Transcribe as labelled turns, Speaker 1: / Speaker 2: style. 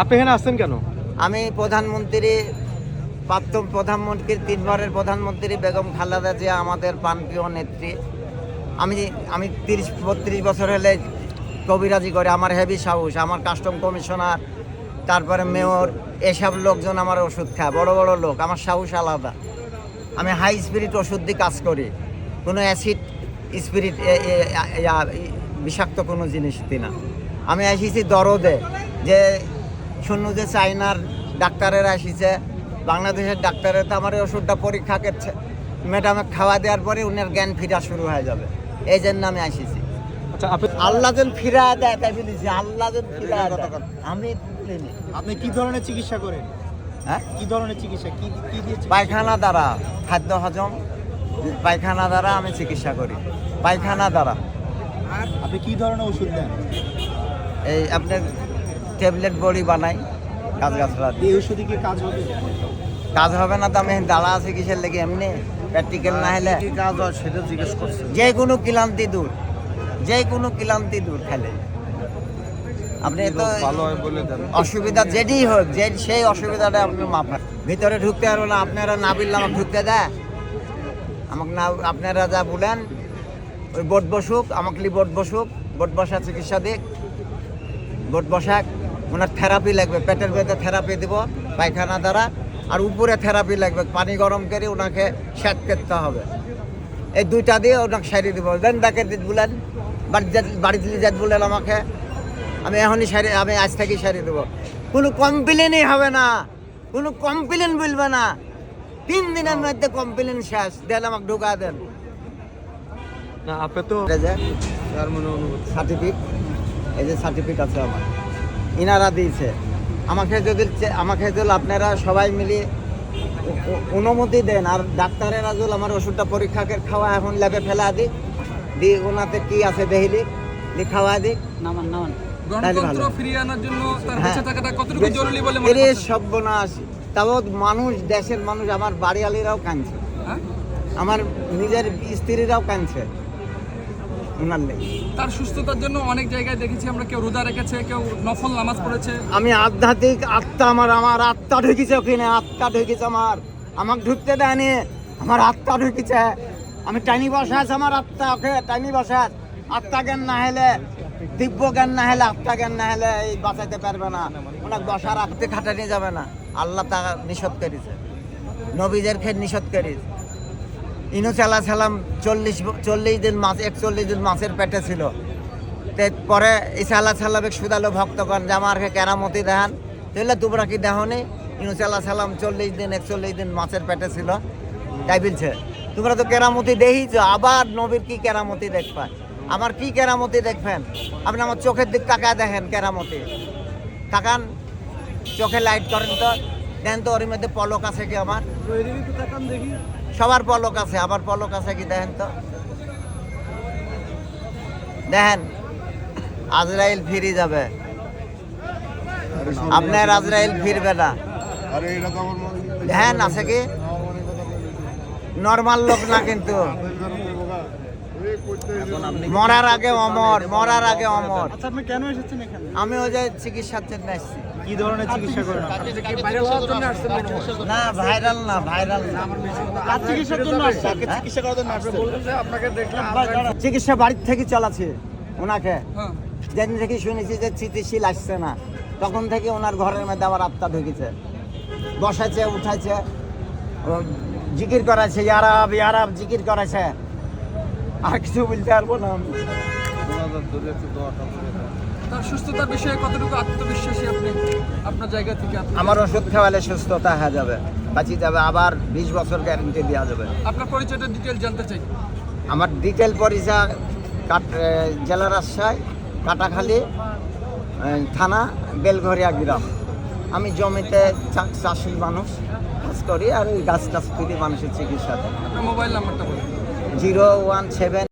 Speaker 1: আপনি এখানে আসছেন কেন?
Speaker 2: আমি প্রধানমন্ত্রী, প্রাক্তন প্রধানমন্ত্রীর তিনবারের প্রধানমন্ত্রী বেগম খালেদা জিয়া, আমাদের প্রাণপ্রিয় নেত্রী। আমি আমি তিরিশ, বত্রিশ বছর হলে কবিরাজি করে, আমার হেভি সাহস, আমার কাস্টম কমিশনার তারপরে মেয়র এসব লোকজন আমার ওষুধ খায়, বড় বড় লোক, আমার সাহস আলাদা। আমি হাই স্পিরিট ওষুধ দিয়ে কাজ করি, কোনো অ্যাসিড স্পিরিট বিষাক্ত কোনো জিনিস দিই না। আমি এসেছি দরদে, যে শুনু যে চাইনার ডাক্তারের আসিছে বাংলাদেশের ডাক্তারের তো আমার ওষুধটা পরীক্ষা করছে। ম্যাডামে খাওয়া দেওয়ার পরে উনার জ্ঞান ফিরা শুরু হয়ে যাবে। এই জন্য আমি আসিছি।
Speaker 1: আচ্ছা আপনি
Speaker 2: আল্লাহ যেন ফিরা দেয় তাই বলেছি আল্লাহ যেন ফিরা আমি
Speaker 3: আপনি কি ধরনের চিকিৎসা করেন?
Speaker 2: হ্যাঁ?
Speaker 3: কি ধরনের চিকিৎসা? কি কি দিয়ে
Speaker 2: পায়খানা দ্বারা খাদ্য হজম পায়খানা দ্বারা আমি চিকিৎসা করি। পায়খানা দ্বারা।
Speaker 3: আপনি কি ধরনের ওষুধ দেন?
Speaker 2: এই আপনার ট্যাবলেট বড়ি বানাই গাছগাছরা দিয়ে
Speaker 3: এই ওষুধে কি কাজ হবে?
Speaker 2: কাজ হবে না তো আমি দাঁড়া আছে কিসের লেগে এমনি? প্র্যাকটিক্যাল না হলে
Speaker 3: কি কাজ হয় সেটা জিজ্ঞেস করছেন
Speaker 2: যে কোনো ক্লান্তি দূর যে কোনো ক্লান্তি দূর খেলে। আপনি তো
Speaker 3: ভালো হয় বলে দেন।
Speaker 2: অসুবিধা যেটি হোক যে সেই অসুবিধাটা আপনি মাফ ভিতরে ঢুকতে পারব না আপনারা না বললে আমাকে ঢুকতে দেয়। আমাকে না আপনারা যা বলেন ওই বোট বসুক আমাকে বোট বসুক বোট বসা চিকিৎসা দিক। বোট বসাক। ওনার থেরাপি লাগবে পেটের ভেতরে থেরাপি দিব পায়খানা দ্বারা আর উপরে থেরাপি লাগবে পানি গরম করে ওনাকে সেট করতে হবে। এই দুইটা দিয়ে ওনাকে সারিয়ে দিব। দেন ডাকে বলেন বাড়ি যা- বাড়ি দিলে যাত বলেন আমাকে আমি এখনই সারি আমি আজ থেকেই সারিয়ে দেবো। কোনো কমপ্লেনই হবে না। কোনো কমপ্লেন বলবে না। তিন দিনের মধ্যে কমপ্লেন শেষ। দেন আমাকে ঢুকা দেন।
Speaker 1: না আপনি তো
Speaker 2: সার্টিফিকেট এই যে সার্টিফিকেট আছে আমার। ইনারা দিয়েছে। আমাকে যদি চে- আমাকে যদি আপনারা সবাই মিলে ও- ও- অনুমতি দেন আর ডাক্তারেরা যদি আমার ওষুধটা পরীক্ষা করে খাওয়া এখন ল্যাবে ফেলা দিই দি ওনাতে কি আছে দেহিলি দি খাওয়া দিই
Speaker 3: নামান নামান।
Speaker 2: হ্যাঁ।
Speaker 4: মনে
Speaker 2: তাও মানুষ দেশের মানুষ আমার বাড়িয়ালিরাও কাঁদছে।
Speaker 4: হ্যাঁ?
Speaker 2: আমার নিজের স্ত্রীরাও কাঁদছে। ওনার লেগে
Speaker 4: তার সুস্থতার জন্য অনেক জায়গায় দেখেছি আমরা কেউ রোজা রেখেছে কেউ নফল নামাজ পড়েছে।
Speaker 2: আমি আধ্যাত্মিক আত্মা আমার আমার আত্মা ঢুকেছে ওখানে আত্মা ঢুকেছে আমার। আমাকে ঢুকতে দেয়নি আমার আত্মা ঢুকেছে। আমি টাইনি বসা আছে আমার আত্মা ওকে টাইনি বসা। আত্মা জ্ঞান না হলে দিব্য জ্ঞান না হলে আত্মা জ্ঞান না হলে এই বাঁচাইতে পারবে না। ওনাকে বসার আত্মে খাটানি যাবে না। আল্লাহ তা নিষেধ করেছে। নবীদের খেয়ে নিষেধ করেছে। ইনুস আল্লাহ সালাম চল্লিশ চল্লিশ দিন মাস একচল্লিশ দিন মাসের পেটে ছিল। পরে ঈসা আল্লাহ সাল্লামকে সুদালো ভক্তগণ যে আমাকে কেরামতি দেখান। তাহলে তোমরা কি দেখনি? ইনুস আল্লাহ সাল্লাম চল্লিশ দিন, একচল্লিশ দিন মাছের পেটে ছিল। তাই বলছে, তোমরা তো কেরামতি দেখিছ আবার নবীর কি কেরামতি দেখবা? আমার কি কেরামতি দেখবেন? আপনি আমার চোখের দিক তাকায় দেখেন কেরামতি। তাকান, চোখে লাইট করেন তো। দেন তো ওর মধ্যে পলক আছে কি আমার? সবার পলক আছে আবার পলক আছে কি দেখেন তো? দেখেন, আজরাইল ফিরে যাবে। আপনার আজরাইল ফিরবে না। দেখেন, আছে কি? নর্মাল লোক না কিন্তু। মরার আগে অমর, মরার আগে অমর।
Speaker 3: আচ্ছা আপনি কেন এসেছেন এখানে?
Speaker 2: আমি ওই যে চিকিৎসার জন্য আসছি।
Speaker 3: কি ধরনের চিকিৎসা করেন
Speaker 2: না ভাইরাল না ভাইরাল না।
Speaker 3: চিকিৎসার জন্য চিকিৎসা করার জন্য আসছেন।
Speaker 2: চিকিৎসা বাড়ির থেকে চালাচ্ছে ওনাকে।
Speaker 4: হ্যাঁ।
Speaker 2: যেদিন থেকে শুনেছি যে স্থিতিশীল আসছে না তখন থেকে ওনার ঘরের মধ্যে আবার আত্মা ঢুকেছে। বসাইছে উঠাইছে। জিকির করাছে ইয়ারাব ইয়ারাব জিকির করাছে আর কিছু বলতে পারব না।
Speaker 4: তার সুস্থতার বিষয়ে কতটুকু আত্মবিশ্বাসী আপনি? আপনার জায়গা থেকে
Speaker 2: আমার ওষুধ খাওয়ালে সুস্থতা হয়ে যাবে বাঁচি যাবে আবার বিশ বছর গ্যারেন্টি দেওয়া যাবে।
Speaker 4: আপনার পরিচয়টা ডিটেল জানতে চাই।
Speaker 2: আমার ডিটেল পরিচয় কাট জেলা রাজশাহী কাটাখালী থানা বেলঘরিয়া গ্রাম। আমি জমিতে চা- চাষি মানুষ কাজ করি আর ওই গাছ টাছ তুলি মানুষের চিকিৎসাতে
Speaker 4: আপনার মোবাইল নাম্বারটা
Speaker 2: জিরো ওয়ান সেভেন